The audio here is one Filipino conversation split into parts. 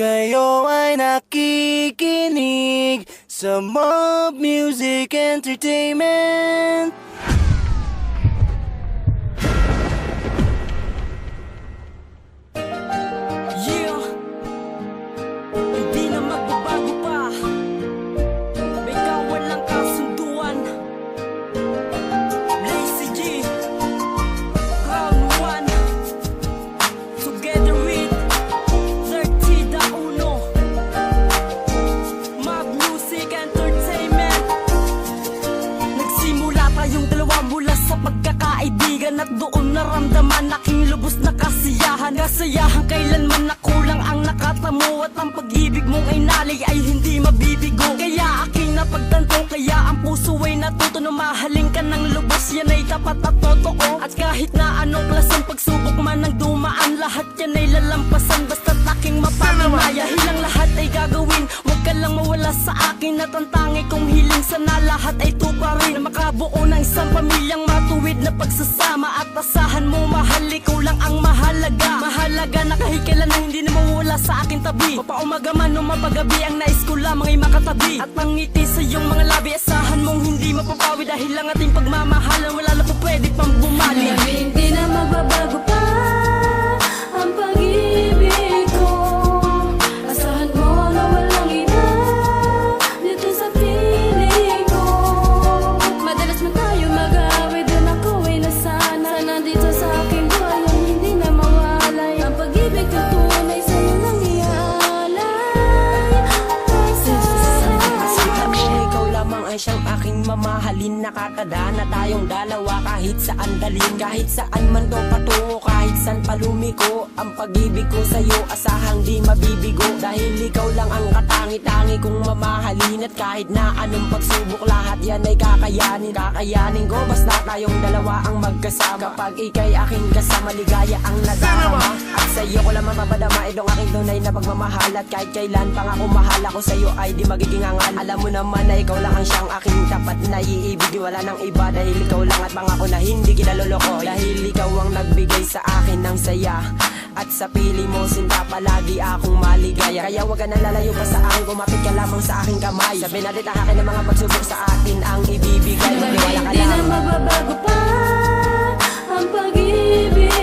Kayo ay nakikinig sa Mob Music Entertainment At doon naramdaman aking lubos na kasiyahan. Kasiyahan kailanman na kulang ang nakatamo At ang pag-ibig mong ay nalay ay hindi mabibigo. Kaya aking napagtanto kaya ang puso ay natuto na mahalin ka ng lubos Yan ay tapat at totoo. At kahit na anong klaseng pagsubok man ang dumaan Lahat yan ay lalampasan. Basta't aking mapapamaya Hilang lahat ay gagawin. Huwag ka lang mawala sa akin At ang tangi kong hiling. Sana lahat ay tuparin Na makabuo ng isang pamilyang matuwid na pagsasama At asahan mo mahal ikaw lang ang mahalaga. Mahalaga na kahit kailan na hindi na mawala sa aking tabi. Mapaumaga man o mapagabi ang nais ko lamang ay makatabi. At ang ngiti sa iyong mga labi Asahan mong hindi mapapawi dahil ang ating pagmamahalan Wala na po pwede pang bumalik mama. Aking mamahalin Nakakadana tayong dalawa. Kahit saan dalhin Kahit saan man to patungo kahit saan palumiko Ang pag-ibig ko sa'yo asahang di mabibigo. Dahil ikaw lang ang katangi-tangi kong mamahalin. At kahit na anong pagsubok lahat yan ay kakayanin. Kakayanin ko basta tayong dalawa ang magkasama. Kapag ikay aking kasama ligaya ang nadama At sa'yo ko lamang mapadama itong aking tunay na pagmamahal. At kahit kailan pang ako mahal ako sa'yo ay di magiging angal. Alam mo naman na ikaw lang ang siyang aking tapat na iibig Wala nang iba dahil ikaw lang at pangako na hindi kinaloloko Dahil ikaw ang nagbigay sa akin ng saya. At sa pili mo sinta palagi akong maligaya. Kaya wag ka na lalayo pa sa akin Kumapit ka lamang sa aking kamay. Sabi natin ang akin ng mga pagsubok sa akin ang ibibigay. Maniwala ka Hindi na lang. magbabago pa ang pag-ibig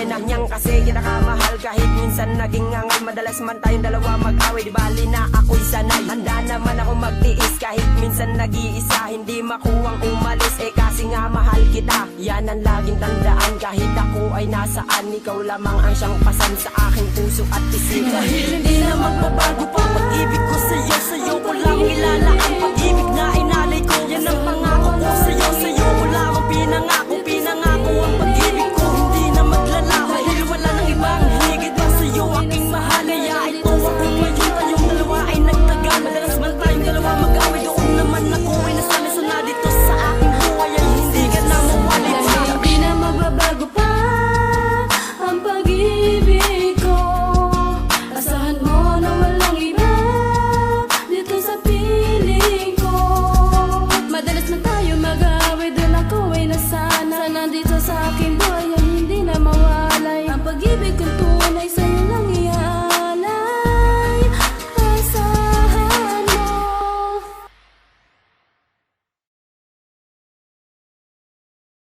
umiksena Niyang kasi kinakamahal Kahit minsan naging ngangal Madalas man tayong dalawa mag-away. Di bali na ako'y sanay. Handa naman ako magtiis Kahit minsan nag-iisa. Hindi makuwang umalis Eh kasi nga mahal kita. Yan ang laging tandaan Kahit ako ay nasaan. Ikaw lamang ang siyang pasan Sa aking puso at isipan. Dahil hindi na magbabago pa Pag-ibig ko sa'yo Sa'yo ko lang ilala Ang pag-ibig na coração.